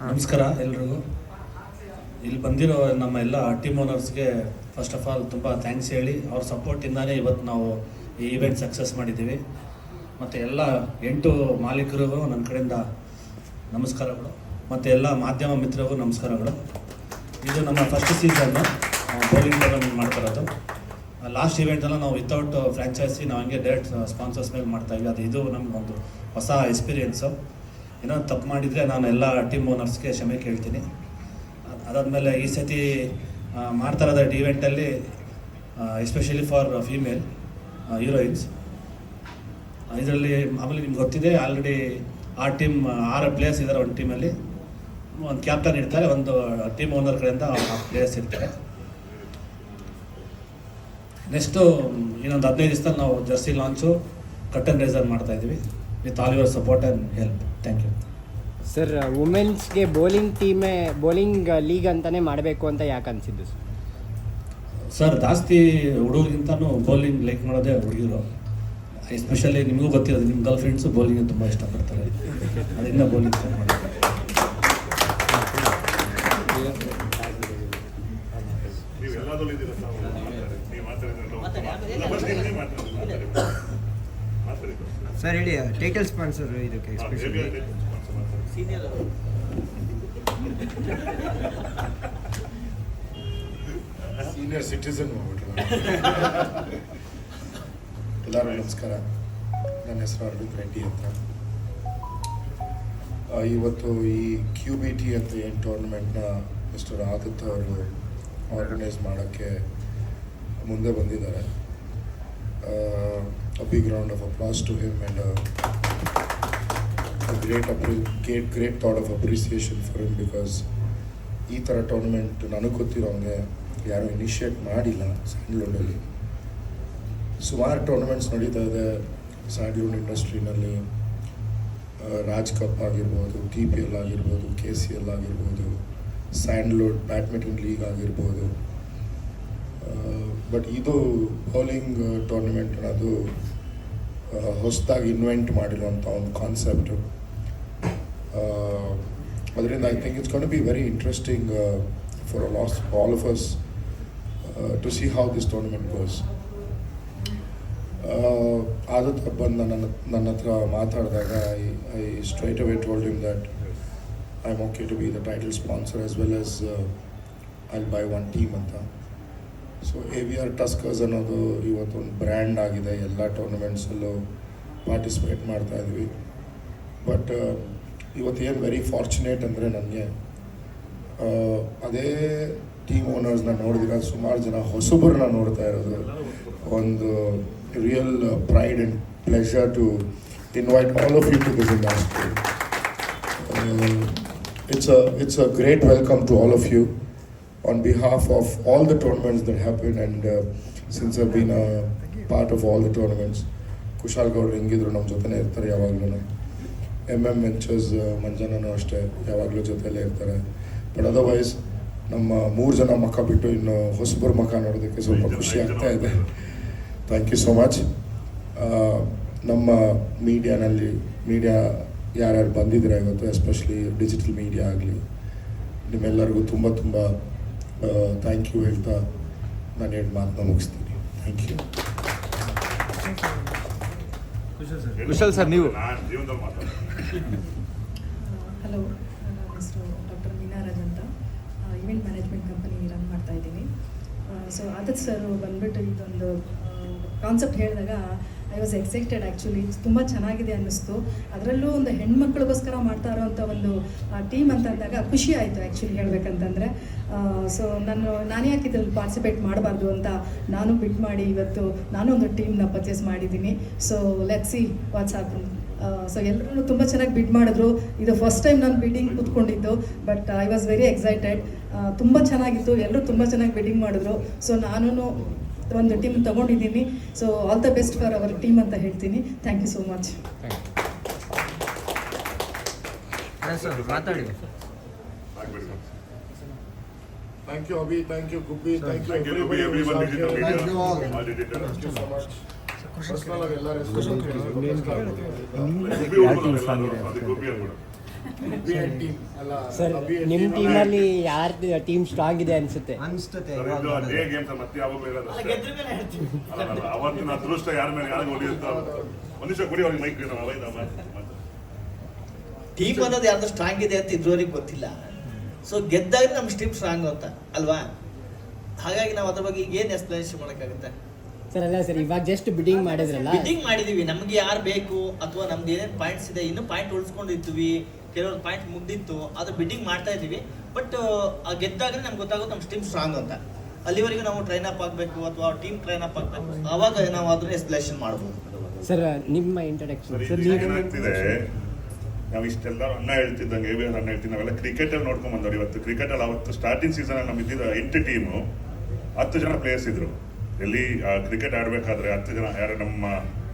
ನಮಸ್ಕಾರ ಎಲ್ರಿಗೂ. ಇಲ್ಲಿ ಬಂದಿರೋ ನಮ್ಮ ಎಲ್ಲ ಟೀಮ್ ಓನರ್ಸ್ಗೆ ಫಸ್ಟ್ ಆಫ್ ಆಲ್ ತುಂಬ ಥ್ಯಾಂಕ್ಸ್ ಹೇಳಿ. ಅವ್ರ ಸಪೋರ್ಟಿಂದಾನೇ ಇವತ್ತು ನಾವು ಈ ಇವೆಂಟ್ ಸಕ್ಸಸ್ ಮಾಡಿದ್ದೀವಿ. ಮತ್ತು ಎಲ್ಲ ಎಂಟು ಮಾಲೀಕರಿಗೂ ನನ್ನ ಕಡೆಯಿಂದ ನಮಸ್ಕಾರಗಳು. ಮತ್ತು ಎಲ್ಲ ಮಾಧ್ಯಮ ಮಿತ್ರರಿಗೂ ನಮಸ್ಕಾರಗಳು. ಇದು ನಮ್ಮ ಫಸ್ಟ್ ಸೀಸನ್ನು ಬೌಲಿಂಗ್ ಟೂರ್ನಮೆಂಟ್ ಮಾಡ್ತಿರೋದು. ಲಾಸ್ಟ್ ಇವೆಂಟೆಲ್ಲ ನಾವು ವಿತೌಟ್ ಫ್ರ್ಯಾಂಚೈಸಿ ನಾವು ಹಂಗೆ ಡೈರೆಕ್ಟ್ ಸ್ಪಾನ್ಸರ್ಸ್ ಮೇಲೆ ಮಾಡ್ತಾಯಿದ್ವಿ ಅದು, ಇದು ನಮಗೊಂದು ಹೊಸ ಎಕ್ಸ್ಪೀರಿಯೆನ್ಸು ಏನೋ ತಪ್ಪು ಮಾಡಿದರೆ ನಾನು ಎಲ್ಲ ಟೀಮ್ ಓನರ್ಸ್ಗೆ ಕ್ಷಮೆ ಕೇಳ್ತೀನಿ. ಅದ್- ಅದಾದಮೇಲೆ ಈ ಸತಿ ಮಾಡ್ತಾ ಇರೋದ ಈವೆಂಟಲ್ಲಿ ಎಸ್ಪೆಷಲಿ ಫಾರ್ ಫೀಮೇಲ್ ಹೀರೋಯಿನ್ಸ್ ಇದರಲ್ಲಿ ಆಮೇಲೆ ನಿಮ್ಗೆ ಗೊತ್ತಿದೆ ಆಲ್ರೆಡಿ ಆ ಟೀಮ್ ಆರು ಪ್ಲೇಯರ್ಸ್ ಇದ್ದಾರೆ ಒಂದು ಟೀಮಲ್ಲಿ ಒಂದು ಕ್ಯಾಪ್ಟನ್ ಇರ್ತಾರೆ, ಒಂದು ಟೀಮ್ ಓನರ್ ಕಡೆಯಿಂದ ಪ್ಲೇಯರ್ಸ್ ಇರ್ತಾರೆ. ನೆಕ್ಸ್ಟು ಇನ್ನೊಂದು ಹದಿನೈದು ದಿವಸದಲ್ಲಿ ನಾವು ಜರ್ಸಿ ಲಾಂಚು ಕಟ್ಟನ್ ರೇಸರ್ ಮಾಡ್ತಾ ಇದ್ದೀವಿ with all your support and help thank you sir ವುಮೆನ್ಸ್ಗೆ bowling ಟೀಮೇ ಬೌಲಿಂಗ್ ಲೀಗ್ ಅಂತಲೇ ಮಾಡಬೇಕು ಅಂತ ಯಾಕೆ ಅನಿಸಿದ್ದು ಸರ್ ಸರ್ ಜಾಸ್ತಿ ಹುಡುಗರಿಗಿಂತನೂ ಬೌಲಿಂಗ್ ಲೈಕ್ ಮಾಡೋದೇ ಹುಡುಗಿರು. ಎಸ್ಪೆಷಲಿ ನಿಮಗೂ ಗೊತ್ತಿರೋದು ನಿಮ್ಮ ಗರ್ಲ್ ಫ್ರೆಂಡ್ಸು ಬೌಲಿಂಗ್ ತುಂಬ ಇಷ್ಟಪಡ್ತಾರೆ. ಅದರಿಂದ ಬೌಲಿಂಗ್ ಮಾಡ್ತಾರೆ ನೀವು ಎಲ್ಲದರಲ್ಲೂ ಇದ್ದೀರಾ ತಾವು ಮಾತಾಡಿ. ನೀವು ಮಾತಾಡಿದ್ರೆ ಫಸ್ಟ್ ನೀವೇ ಮಾತಾಡಿ ಮಾತಾಡಿ ಮಾತಾಡಿ ಸರ್ ಹೇಳಿ ಟೈಟಲ್ ಸ್ಪಾನ್ಸರ್ ಇದಕ್ಕೆ ಎಸ್ಪೆಷಲಿ. ಸೀನಿಯರ್ ಸಿಟಿಸನ್ ಹೋಗ್ಬಿಟ್ರು ಎಲ್ಲರೂ ನಮಸ್ಕಾರ. ನನ್ನ ಹೆಸರು ಅರವಿಂದ್ ರೆಡ್ಡಿ ಅಂತ. ಆ, ಇವತ್ತು ಈ ಕ್ಯೂ ಬಿ ಟಿ ಅಂತ ಏನು ಟೂರ್ನಮೆಂಟ್ನ ಮಿಸ್ಟರ್ ಆದಿತ್ಯ ಅವರು ಆರ್ಗನೈಸ್ ಮಾಡೋಕ್ಕೆ ಮುಂದೆ ಬಂದಿದ್ದಾರೆ. Big round of applause to him and great ಅಪ್ರಿ great great thought of appreciation for him because ಈ ಥರ ಟೂರ್ನಮೆಂಟ್ ನನಗೆ ಗೊತ್ತಿರೋಂಗೆ ಯಾರೂ ಇನಿಷಿಯೇಟ್ ಮಾಡಿಲ್ಲ ಸ್ಯಾಂಡ್ಲ್ವುಡಲ್ಲಿ ಸುಮಾರು ಟೂರ್ನಮೆಂಟ್ಸ್ ನಡೀತಾ ಇದೆ. ಸ್ಯಾಂಡ್ಲ್ವುಡ್ ಇಂಡಸ್ಟ್ರಿನಲ್ಲಿ ರಾಜ್ ಕಪ್ ಆಗಿರ್ಬೋದು, ಟಿ ಪಿ ಎಲ್ ಆಗಿರ್ಬೋದು, ಕೆ ಸಿ ಎಲ್ ಆಗಿರ್ಬೋದು ಸ್ಯಾಂಡ್ಲ್ವುಡ್ ಬ್ಯಾಡ್ಮಿಂಟನ್ ಲೀಗ್ ಆಗಿರ್ಬೋದು. ಬಟ್ ಇದು ಬೌಲಿಂಗ್ ಟೂರ್ನಮೆಂಟ್ ಅದು ಹೊಸದಾಗಿ ಇನ್ವೆಂಟ್ ಮಾಡಿರುವಂಥ ಒಂದು ಕಾನ್ಸೆಪ್ಟು ಅದರಿಂದ I think it's gonna be very interesting for loss all of us to see how this tournament goes ಆದತ್ ಬಂದು ನನ್ನ ನನ್ನ ಹತ್ರ ಮಾತಾಡಿದಾಗ I I straight away told him that I am okay to be the title sponsor as well as I buy one team ಅಂತ. So A V R tuskers ಅನ್ನೋದು ಇವತ್ತೊಂದು brand ಆಗಿದೆ. ಎಲ್ಲ ಟೂರ್ನಮೆಂಟ್ಸಲ್ಲೂ ಪಾರ್ಟಿಸಿಪೇಟ್ ಮಾಡ್ತಾ ಇದ್ವಿ. ಬಟ್ ಇವತ್ತು ಏನು ವೆರಿ ಫಾರ್ಚುನೇಟ್ ಅಂದರೆ ನನಗೆ ಅದೇ ಟೀಮ್ ಓನರ್ಸ್ನ ನೋಡಿದಿರ ಸುಮಾರು ಜನ ಹೊಸಬರನ್ನ ನೋಡ್ತಾ ಇರೋದು. ಒಂದು real pride and pleasure to invite all of you to this it's uh it's a great welcome to all of you. On behalf of all the tournaments that happened and uh, since I've been a part of all the tournaments Kushal ಗೌಡ್ರು ಹೆಂಗಿದ್ರು ನಮ್ಮ ಜೊತೆನೇ ಇರ್ತಾರೆ ಯಾವಾಗಲೂ M M ventures ಮಂಜನೂ ಅಷ್ಟೇ ಯಾವಾಗಲೂ ಜೊತೆಯಲ್ಲೇ ಇರ್ತಾರೆ. ಬಟ್ ಅದರ್ವೈಸ್ ನಮ್ಮ ಮೂರು ಜನ ಮಕ್ಕ ಬಿಟ್ಟು ಇನ್ನು ಹೊಸಬರ ಮಕ್ಕ ನೋಡೋದಕ್ಕೆ ಸ್ವಲ್ಪ ಖುಷಿ ಆಗ್ತಾ ಇದೆ. ಥ್ಯಾಂಕ್ ಯು ಸೋ ಮಚ್ ನಮ್ಮ ಮೀಡಿಯಾನಲ್ಲಿ ಮೀಡಿಯಾ ಯಾರ್ಯಾರು ಬಂದಿದ್ದೀರಾ ಇವತ್ತು ಎಸ್ಪೆಷಲಿ ಡಿಜಿಟಲ್ ಮೀಡಿಯಾ ಆಗಲಿ ನಿಮ್ಮೆಲ್ಲರಿಗೂ ತುಂಬ ತುಂಬ ಥ್ಯಾಂಕ್ ಯು ಹೇಳ್ತಾ ನಾನು ಎರಡು ಮಾತನ್ನ ಮುಗಿಸ್ತೀನಿ. Thank you Kushal sir. ನೀವು. ಹಲೋ ನನ್ನ ಹೆಸರು ಡಾಕ್ಟರ್ ಮೀನಾ ರಾಜ್ ಅಂತ. ಇವೆಂಟ್ ಮ್ಯಾನೇಜ್ಮೆಂಟ್ ಕಂಪನಿ ರನ್ ಮಾಡ್ತಾ ಇದ್ದೀನಿ. ಸೊ ಆದತ್ ಸರ್ ಬಂದ್ಬಿಟ್ಟು ಇದೊಂದು ಕಾನ್ಸೆಪ್ಟ್ ಹೇಳಿದಾಗ ಐ ವಾಸ್ ಎಕ್ಸೈಟೆಡ್ ಆ್ಯಕ್ಚುಲಿ ತುಂಬ ಚೆನ್ನಾಗಿದೆ ಅನ್ನಿಸ್ತು. ಅದರಲ್ಲೂ ಒಂದು ಹೆಣ್ಮಕ್ಳಿಗೋಸ್ಕರ ಮಾಡ್ತಾ ಇರೋವಂಥ ಒಂದು ಟೀಮ್ ಅಂತ ಅಂದಾಗ ಖುಷಿ ಆಯಿತು ಆ್ಯಕ್ಚುಲಿ ಹೇಳಬೇಕಂತಂದರೆ. ಸೊ ನಾನು ನಾನು ಯಾಕೆ ಇದ್ರಲ್ಲಿ ಪಾರ್ಟಿಸಿಪೇಟ್ ಮಾಡಬಾರ್ದು ಅಂತ ನಾನು ಬಿಟ್ ಮಾಡಿ ಇವತ್ತು ನಾನು ಒಂದು ಟೀಮ್ನ ಪರ್ಚೇಸ್ ಮಾಡಿದ್ದೀನಿ. So let see WhatsApp so ಎಲ್ಲರೂ ತುಂಬ ಚೆನ್ನಾಗಿ ಬಿಡ್ ಮಾಡಿದ್ರು. ಇದು ಫಸ್ಟ್ ಟೈಮ್ ನಾನು bidding ಕೂತ್ಕೊಂಡಿದ್ದು but I was very excited ತುಂಬ ಚೆನ್ನಾಗಿತ್ತು. ಎಲ್ಲರೂ ತುಂಬ ಚೆನ್ನಾಗಿ ಬಿಡ್ಡಿಂಗ್ ಮಾಡಿದ್ರು. ಸೊ ನಾನು ಒಂದು ಟೀಮ್ ತಗೊಂಡಿದ್ದೀನಿ. So all the best for our team ಅಂತ ಹೇಳ್ತೀನಿ. ಥ್ಯಾಂಕ್ ಯು ಸೋ ಮಚ್ ಮಾತಾಡಿ. Thank you Abhi thank you Gubbi thank you Thank you, everyone, All personal ಆಗಿ ಹೆಸರು ಅದು. ಸರ್ ನಿಮ್ಮ ಟೀಮಲ್ಲಿ ಯಾರ ಟೀಮ್ ಸ್ಟ್ರಾಂಗ್ ಇದೆ ಅನ್ಸುತ್ತೆ? ಅನ್ಸುತ್ತೆ ಡೇ ಗೇಮ್ಸ್ ಮತ್ತೆ ಯಾವಾಗಲೂ ಇರೋದು. ಅಲ್ಲ, ಅಲ್ಲ, ಅವತ್ತಿನ ಅದೃಷ್ಟ ಯಾರ ಮೇಲೆ ಯಾರು ಹೊಡೆಯುತ್ತೋ ಒಂದು ನಿಮಿಷ ಕೊಡಿ ಅವ್ರಿಗೆ ಮೈಕ್ ಟೀಮ್ ಅನ್ನೋದು ಯಾರ್ದು ಸ್ಟ್ರಾಂಗ್ ಇದೆ ಅಂತ ಇದ್ರವರೆಗೆ ಗೊತ್ತಿಲ್ಲ. ಸೊ ಗೆದ್ದಾಗ ನಮ್ಮ ಟೀಮ್ ಸ್ಟ್ರಾಂಗ್ ಅಂತ ಅಲ್ವಾ? ಹಾಗಾಗಿ ನಾವು ಅದ್ರ ಬಗ್ಗೆ ಏನ್ ಏನು ಎಕ್ಸ್ಪ್ಲನೇಷನ್ ಮಾಡೋಕ್ಕಾಗುತ್ತೆ? ಸರ್ ಅಲ್ಲ ಸರ್ ಇವಾಗ ಜಸ್ಟ್ ಬಿಡಿಂಗ್ ಮಾಡಿದ್ರಲ್ಲ. ಬಿಡಿಂಗ್ ಮಾಡಿದೀವಿ. ನಮ್ಗೆ ಯಾರು ಬೇಕು ಅಥವಾ ನಮ್ದು ಏನೇನು ಪಾಯಿಂಟ್ಸ್ ಇದೆ ಇನ್ನು ಪಾಯಿಂಟ್ ಉಳಿಸ್ಕೊಂಡಿರ್ತೀವಿ ಕೆಲವೊಂದು ಪಾಯಿಂಟ್ ಮುಗ್ದಿತ್ತು ಅದು ಬಿಡ್ಡಿಂಗ್ ಮಾಡ್ತಾ ಇದೀವಿ ಬಟ್ ಗೆದ್ದಾಗ ನಮ್ಗೆ ಗೊತ್ತಾಗುತ್ತೆ ನಮ್ಮ ಟೀಮ್ ಸ್ಟ್ರಾಂಗ್ ಅಂತ. ಅಲ್ಲಿವರೆಗೂ ನಾವು ಟ್ರೈನ್ ಅಪ್ ಆಗಬೇಕು ಅಥವಾ ಟೀಮ್ ಟ್ರೈನ್ ಅಪ್ ಆಗಬೇಕು. ಅವಾಗ ನಾವು ಅದನ್ನ ಎಕ್ಸ್ಪ್ಲೇಷನ್ ಮಾಡ್ಬೋದು. ಸರ್ ನಿಮ್ಮ ಇಂಟ್ರಡಕ್ಷನ್ ಸರ್ ಏನಾಗ್ತಿದೆ? ನಾವು ಇಷ್ಟೆಲ್ಲ ಅಣ್ಣ ಹೇಳ್ತಿದ್ದಂಗೆ ಎ ಅಣ್ಣ ಹೇಳ್ತೀವಿ ನಾವೆಲ್ಲ ಕ್ರಿಕೆಟ್ ಅಲ್ಲಿ ನೋಡ್ಕೊಂಡ್ ಬಂದವ್ರು. ಇವತ್ತು ಕ್ರಿಕೆಟಲ್ಲಿ ಅವತ್ತು ಸ್ಟಾರ್ಟಿಂಗ್ ಸೀಸನ್ ಅಲ್ಲಿ ನಮ್ಗೆ ಇದ್ದಿದ್ದ ಎಂಟು ಟೀಮು ಹತ್ತು ಜನ ಪ್ಲೇಯರ್ಸ್ ಇದ್ರು. ಎಲ್ಲಿ ಕ್ರಿಕೆಟ್ ಆಡ್ಬೇಕಾದ್ರೆ ಹತ್ತು ಜನ ಯಾರು ನಮ್ಮ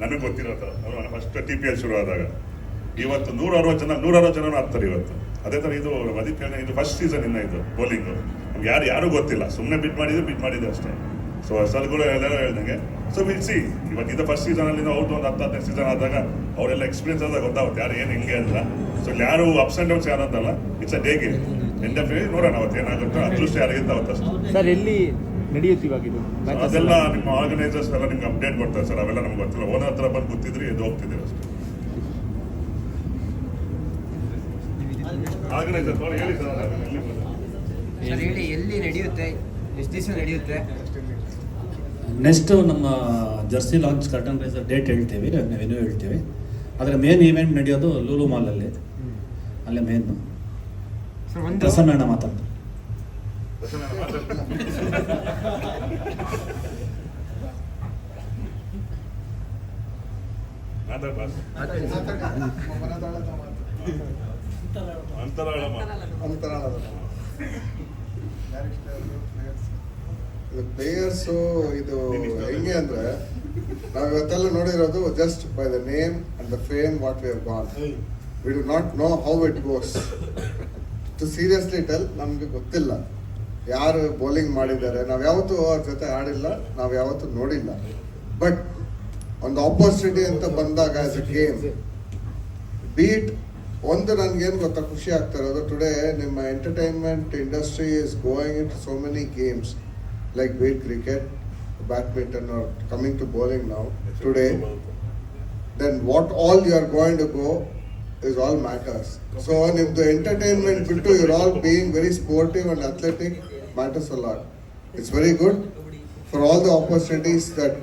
ನನಗೆ ಗೊತ್ತಿರೋದು ಫಸ್ಟ್ ಟಿ ಪಿ ಎಲ್ ಶುರು ಆದಾಗ. ಇವತ್ತು ನೂರ ಅರವತ್ತು ಜನ ನೂರ ಅರವತ್ತು ಜನ ಆಡ್ತಾರೆ ಇವತ್ತು. ಅದೇ ಥರ ಇದು ಹೇಳಿದೆ, ಇದು ಫಸ್ಟ್ ಸೀಸನ್ ಇನ್ನ ಇದು ಬೌಲಿಂಗ್ ನಮ್ಗೆ ಯಾರು ಯಾರು ಗೊತ್ತಿಲ್ಲ. ಸುಮ್ಮನೆ ಬಿಟ್ ಮಾಡಿದ್ರು ಬಿಟ್ ಮಾಡಿದ್ರು ಅಷ್ಟೇ. ಸೊ ಸರ್ಗಳು ಎಲ್ಲರೂ ಹೇಳ್ದಂಗೆ ಸೊ ವಿಲ್ ಸಿ ಇವತ್ತು ಇದು ಫಸ್ಟ್ ಸೀಸನ್ ಅಲ್ಲಿ ಅವ್ರದ್ದು ಒಂದು ಹತ್ತು ಹದಿನೈದು ಸೀಸನ್ ಆದಾಗ ಅವರೆಲ್ಲ ಎಕ್ಸ್ಪೀರಿಯನ್ಸ್ ಆದಾಗ ಗೊತ್ತಾಗುತ್ತೆ. ಯಾರು ಏನು ಹಿಂಗೆ ಅಂತ. ಸೊ ಯಾರು ಅಪ್ಸ್ ಅಂಡ್ ಡೌನ್ಸ್ ಯಾರು ಅಂತಲ್ಲ it's a day game end of ನೋಡೋಣ ಅವತ್ತು ಏನಾಗುತ್ತೋ ಅದೃಷ್ಟ ಯಾರಿಗಿಂತ ಅವತ್ತಷ್ಟು. ಸರ್ ಎಲ್ಲಿ ನಡೆಯುತ್ತೆ ಇವಾಗ ಇದು ಅದೆಲ್ಲ ನಿಮ್ಮ ಆರ್ಗನೈಸರ್ಸ್ ಎಲ್ಲ ನಿಮ್ಗೆ ಅಪ್ಡೇಟ್ ಕೊಡ್ತಾರೆ ಸರ್. ಅವೆಲ್ಲ ನಮ್ಗೆ ಗೊತ್ತಿಲ್ಲ. ಓನರ್ ಹತ್ರ ಬಂದು ಗೊತ್ತಿದ್ರೆ ಎದ್ದು ಹೋಗ್ತಿದ್ದೀವಿ ಅಷ್ಟೇ. ಆರ್ಗನೈಸರ್ ಹೇಳಿ ಸರ್. ಸರ್ ಹೇಳಿ ಎಲ್ಲಿ ನಡೆಯುತ್ತೆ? ಎಷ್ಟು ದಿವಸ ನಡೆಯುತ್ತೆ? ನೆಕ್ಸ್ಟ್ ನಮ್ಮ jersey launch curtain raiser date ಹೇಳ್ತೀವಿ. ನಾವೇನೂ ಹೇಳ್ತೀವಿ. ಅದರ ಮೇನ್ ಈವೆಂಟ್ ನಡೆಯೋದು ಲೂಲು ಮಾಲಲ್ಲಿ ಅಲ್ಲೇ. ಮೇನ್ ಸರ್ ಒಂದು ಪ್ರಸನ್ನ ಮಾತಾಡ್ತಾರೆ. ಅಂತರಾಳ ಮಾತು. ಪ್ಲೇಯರ್ಸು ಇದು ಹೆಂಗೆ ಅಂದ್ರೆ ನಾವು ಇವತ್ತೆಲ್ಲ ನೋಡಿರೋದು just by the name and the fame what we have gonna we do not know how it goes to seriously tell ನಮಗೆ ಗೊತ್ತಿಲ್ಲ ಯಾರು ಬೌಲಿಂಗ್ ಮಾಡಿದ್ದಾರೆ, ನಾವು ಯಾವತ್ತೂ ಅವ್ರ ಜೊತೆ ಆಡಿಲ್ಲ, ನಾವು ಯಾವತ್ತೂ ನೋಡಿಲ್ಲ. ಬಟ್ ಒಂದು ಆಪರ್ಚುನಿಟಿ ಅಂತ ಬಂದಾಗ ಆಸ್ ಎ ಗೇಮ್ ಬೀಟ್ ಒಂದು ನನಗೇನು ಗೊತ್ತಾ, ಖುಷಿ ಆಗ್ತಾ ಇರೋದು ಟುಡೇ ನಿಮ್ಮ entertainment industry is going in so many games like beat cricket badminton are coming to bowling ನಾವು today then what all you are going to go is all matters so ನಿಮ್ದು entertainment ಬಿಟ್ಟು you're all being very sportive and athletic matters a lot it's very good for all the opportunities that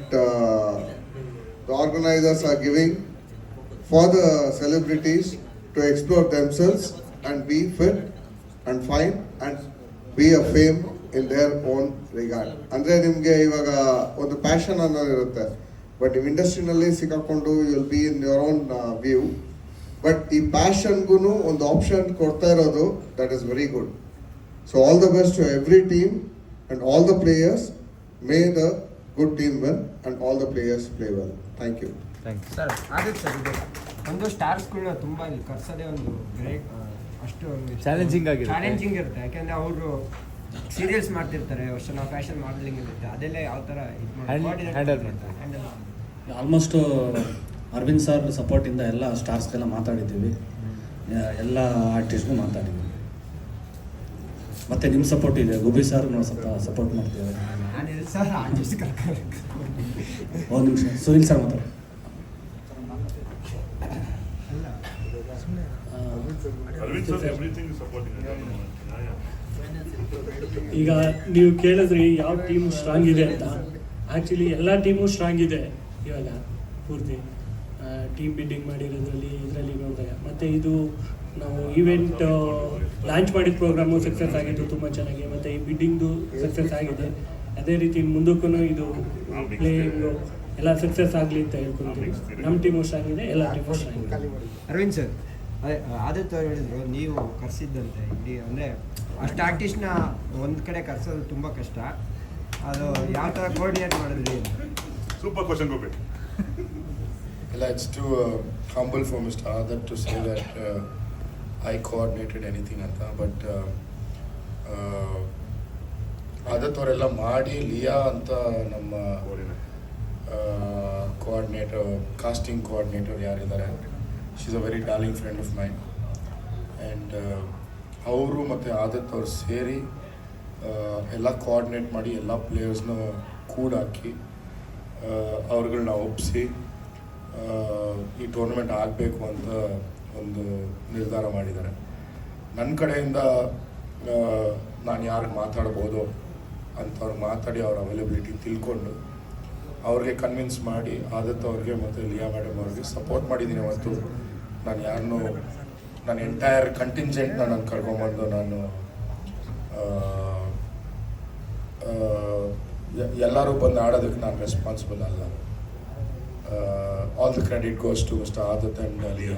the organizers are giving for the celebrities to explore themselves and be fit and fine and be a fame in their own regard ಅಂದರೆ ನಿಮಗೆ ಇವಾಗ ಒಂದು passion ಅನ್ನೋದು ಇರುತ್ತೆ. But ನೀವು ಇಂಡಸ್ಟ್ರಿನಲ್ಲಿ ಸಿಕ್ಕಾಕೊಂಡು will be in your own view but ಈ ಪ್ಯಾಷನ್ಗೂ ಒಂದು ಆಪ್ಷನ್ ಕೊಡ್ತಾ ಇರೋದು that is very good so all the best to every team and all the players may the good team well and all the players play well thank you sir ಆಗುತ್ತೆ sir ಇದು. ಒಂದು ಸ್ಟಾರ್ಸ್ಗಳನ್ನ ತುಂಬ ಇಲ್ಲಿ ಕರ್ಸೋದೇ ಒಂದು great ಅಷ್ಟು challenging ಆಗಿದೆ challenging ಇರುತ್ತೆ. ಯಾಕೆಂದ್ರೆ ಅವರು ಸೀರಿಯಲ್ಸ್ ಮಾಡ್ತಿರ್ತಾರೆ ವರ್ಷ ನಾವು ಫ್ಯಾಷನ್ ಮಾಡಲಿಂಗ್ ಇರುತ್ತೆ ಅದೆಲ್ಲ ಯಾವ ಥರ handle ಮಾಡ್ತಾರೆ. ಆಲ್ಮೋಸ್ಟ್ ಆಲ್ಮೋಸ್ಟು ಅರವಿಂದ್ ಸರ್ ಸಪೋರ್ಟಿಂದ ಎಲ್ಲ ಸ್ಟಾರ್ಸ್ಗೆಲ್ಲ ಮಾತಾಡಿದ್ದೀವಿ. ಎಲ್ಲ ಆರ್ಟಿಸ್ಟ್ಗೂ ಮಾತಾಡಿದ್ದೀವಿ. ಮತ್ತು ನಿಮ್ಮ ಸಪೋರ್ಟ್ ಇದೆ. ಗೋಬಿ ಸರ್ ನಾವು ಸ್ವಲ್ಪ ಸಪೋರ್ಟ್ ಮಾಡ್ತೇವೆ ಒಂದು ನಿಮಿಷ. ಸುನಿಲ್ ಸರ್ ಮಾತಾಡಿ. ಈಗ ನೀವು ಕೇಳಿದ್ರಿ ಯಾವ ಟೀಮ್ ಸ್ಟ್ರಾಂಗ್ ಇದೆ ಅಂತ. ಆ್ಯಕ್ಚುಲಿ ಎಲ್ಲ ಟೀಮು ಸ್ಟ್ರಾಂಗ್ ಇದೆ ಇವಾಗ ಪೂರ್ತಿ. ಟೀಮ್ ಬಿಲ್ಡಿಂಗ್ ಮಾಡಿರೋದ್ರಲ್ಲಿ ಇದರಲ್ಲಿ ನೋಡಿದಾಗ ಮತ್ತು ಇದು ನಾವು ಈವೆಂಟ್ ಲಾಂಚ್ ಮಾಡಿದ ಪ್ರೋಗ್ರಾಮು ಸಕ್ಸಸ್ ಆಗಿದ್ದು ತುಂಬ ಚೆನ್ನಾಗಿ ಮತ್ತು ಈ ಬಿಡ್ಡಿಂಗ್ದು ಸಕ್ಸಸ್ ಆಗಿದೆ. ಅದೇ ರೀತಿ ಮುಂದಕ್ಕೂ ಇದು ಪ್ಲೇಯಿಂಗು ಎಲ್ಲ ಸಕ್ಸಸ್ ಆಗಲಿ ಅಂತ ಹೇಳ್ಕೊಂತೀವಿ ನಮ್ಮ ಟೀಮು ಆಗಿದೆ ಎಲ್ಲ ಟೀಮು ಸ್ಟ್ರಾಂಗ್ ಅರವಿಂದ್ ಸರ್ ಅದೇ ಆದಿತ್ಯ ಅವ್ರು ಹೇಳಿದ್ರು ನೀವು ಕರ್ಸಿದ್ದಂತೆ ಇಲ್ಲಿ ಅಂದರೆ ಅಷ್ಟು ಆರ್ಟಿಸ್ಟ್ನ ಒಂದು ಕಡೆ ಕರ್ಸೋದು ತುಂಬ ಕಷ್ಟ. ಅದು ಯಾವ ಥರ ಕೋಆರ್ಡಿನೇಟ್ ಮಾಡಿದ್ರಿ super question Gopi it's too humble for mister other to say that I coordinated anything ಅಂತ ಬಟ್ ಅದತ್ತವರೆಲ್ಲ ಮಾಡಿ ಲಿಯಾ ಅಂತ ನಮ್ಮ ಕೋಆರ್ಡಿನೇಟರ್ ಕಾಸ್ಟಿಂಗ್ ಕೋಆರ್ಡಿನೇಟರ್ ಯಾರಿದ್ದಾರೆ she's a very darling friend of mind and ಅವರು ಮತ್ತು ಆದತ್ ಅವ್ರು ಸೇರಿ ಎಲ್ಲ ಕೋಆರ್ಡಿನೇಟ್ ಮಾಡಿ ಎಲ್ಲ ಪ್ಲೇಯರ್ಸ್ನ ಕೂಡಾಕಿ ಅವ್ರುಗಳನ್ನ ಒಪ್ಪಿಸಿ ಈ ಟೂರ್ನಮೆಂಟ್ ಆಗಬೇಕು ಅಂತ ಒಂದು ನಿರ್ಧಾರ ಮಾಡಿದ್ದಾರೆ. ನನ್ನ ಕಡೆಯಿಂದ ನಾನು ಯಾರಿಗೆ ಮಾತಾಡ್ಬೋದು ಅಂಥವ್ರು ಮಾತಾಡಿ ಅವ್ರ ಅವೈಲಬಿಲಿಟಿ ತಿಳ್ಕೊಂಡು ಅವ್ರಿಗೆ ಕನ್ವಿನ್ಸ್ ಮಾಡಿ ಆದತ್ತು ಅವ್ರಿಗೆ ಮತ್ತು ಲಿಯಾ ಮೇಡಮ್ ಅವ್ರಿಗೆ ಸಪೋರ್ಟ್ ಮಾಡಿದ್ದೀನಿ ಅವತ್ತು. ನಾನು ಯಾರನ್ನೂ ನನ್ನ ಎಂಟೈರ್ ಕಂಟಿಂಜೆಂಟ್ನ ನಾನು ಕರ್ಕೊಂಬಂದು ನಾನು ಎಲ್ಲರೂ ಬಂದು ಆಡೋದಕ್ಕೆ ನಾನು ರೆಸ್ಪಾನ್ಸಿಬಲ್ ಅಲ್ಲ. All the credit goes to mister ಆದತ್ Liya